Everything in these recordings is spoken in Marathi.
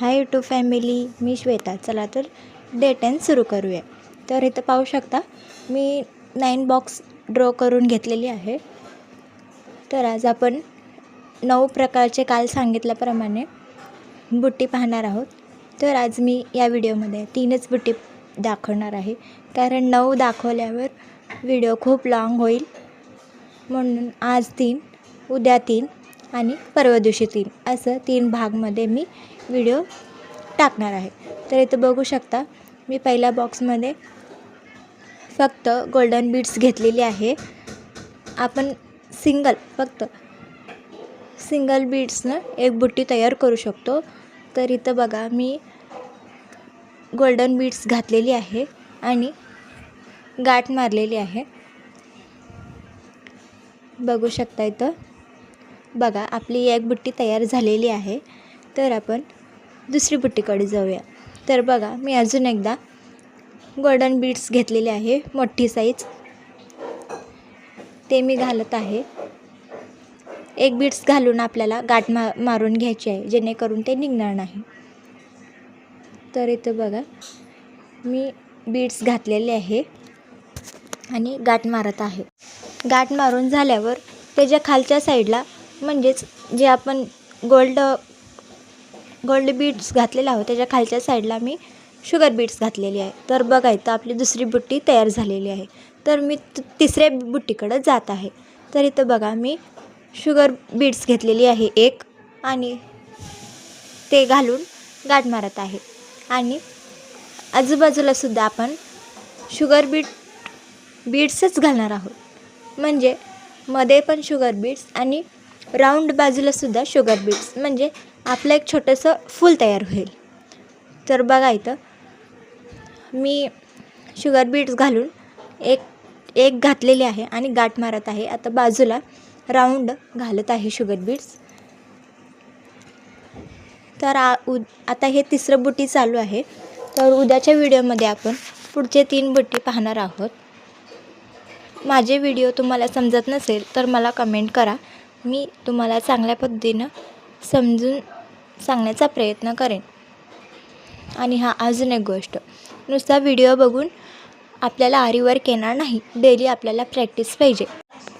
हाय यूट्यूब फॅमिली मी श्वेता. चला तर डे टेन सुरू करूया. तर इथं पाहू शकता मी नाईन बॉक्स ड्रॉ करून घेतलेली आहे. तर आज आपण नऊ प्रकारचे काल सांगितल्याप्रमाणे बुट्टी पाहणार आहोत. तर आज मी या व्हिडिओमध्ये तीनच बुट्टी दाखवणार आहे. कारण नऊ दाखवल्यावर व्हिडिओ खूप लाँग होईल. म्हणून आज तीन उद्या तीन आणि परवा दिवशी तीन. असं तीन भागमध्ये मी व्हिडिओ टाकणार आहे. तर इथं बघू शकता मी पहिल्या बॉक्समध्ये फक्त गोल्डन बीड्स घेतलेली आहे. आपण सिंगल फक्त सिंगल बीड्सनं एक बुट्टी तयार करू शकतो. तर इथं बघा मी गोल्डन बीड्स घातलेली आहे आणि गाठ मारलेली आहे. बघू शकता इथं. बघा आपली एक बुट्टी तयार झालेली आहे. तर आपण दुसरी बुट्टीकडे जाऊया. तर बघा मी अजून एकदा गोल्डन बीड्स घेतलेले आहे मोठी साईज ते मी घालत आहे. एक बीड्स घालून आपल्याला गाठ मा मारून घ्यायची आहे जेणेकरून ते निघणार नाही. तर इथं बघा मी बीड्स घातलेले आहे आणि गाठ मारत आहे. गाठ मारून झाल्यावर त्याच्या खालच्या साईडला म्हणजेच जे आपण गोल्ड गोल्ड बीट्स घातलेले आहोत त्याच्या खालच्या साईडला मी शुगर बीट्स घातलेली आहे. तर बघा इथं आपली दुसरी बुट्टी तयार झालेली आहे. तर मी त तिसऱ्या बुट्टीकडं जात आहे. तर इथं बघा मी शुगर बीट्स घेतलेली आहे एक आणि ते घालून गाठ मारत आहे. आणि आजूबाजूलासुद्धा आपण शुगर बीट बीट्सच घालणार आहोत. म्हणजे मध्ये पण शुगर बीट्स आणि राऊंड बाजूलासुद्धा शुगर बीट्स म्हणजे आपलं एक छोटंसं फूल तयार होईल. तर बघा इथं मी शुगर बीट्स घालून एक एक घातलेली आहे आणि गाठ मारत आहे. आता बाजूला राऊंड घालत आहे शुगर बीट्स तर आ उद आता हे तिसरं बुटी चालू आहे. तर उद्याच्या व्हिडिओमध्ये आपण पुढचे तीन बुटी पाहणार आहोत. माझे व्हिडिओ तुम्हाला समजत नसेल तर मला कमेंट करा. मी तुम्हाला चांगल्या पद्धतीनं समजून सांगण्याचा प्रयत्न करेन. आणि हा अजून एक गोष्ट. नुसता व्हिडिओ बघून आपल्याला आरीवर्क येणार नाही डेली आपल्याला प्रॅक्टिस पाहिजे.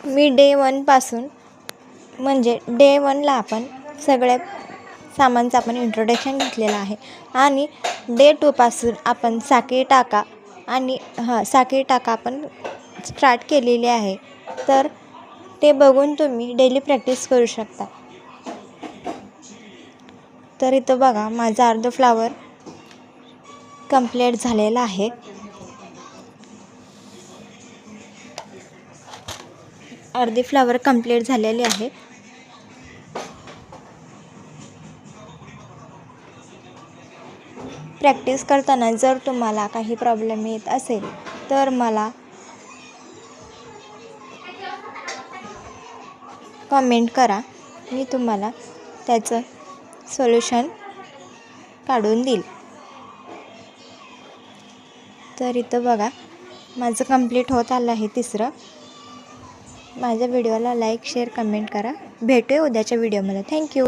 मी डे वनपासून म्हणजे डे वनला आपण सगळ्या सामानचं आपण इंट्रोडक्शन घेतलेलं आहे. आणि डे टूपासून आपण साखळी टाका आणि हां साखळी टाका आपण स्टार्ट केलेली आहे. तर ते बघून तुम्ही डेली प्रॅक्टिस करू शकता. तर इथं बघा माझा अर्ध फ्लावर कंप्लीट झालेला आहे. अर्धे फ्लावर कंप्लीट झालेले आहे. प्रॅक्टिस करताना जर तुम्हाला काही प्रॉब्लेम येत असेल तर मला कमेंट करा. मी तुम्हाला त्याचं सोल्युशन काढून देईल. तर इथं बघा माझं कंप्लीट होत आलं आहे तिसरं. माझ्या व्हिडिओला लाईक शेअर कमेंट करा. भेटूया उद्याच्या व्हिडिओमध्ये थँक्यू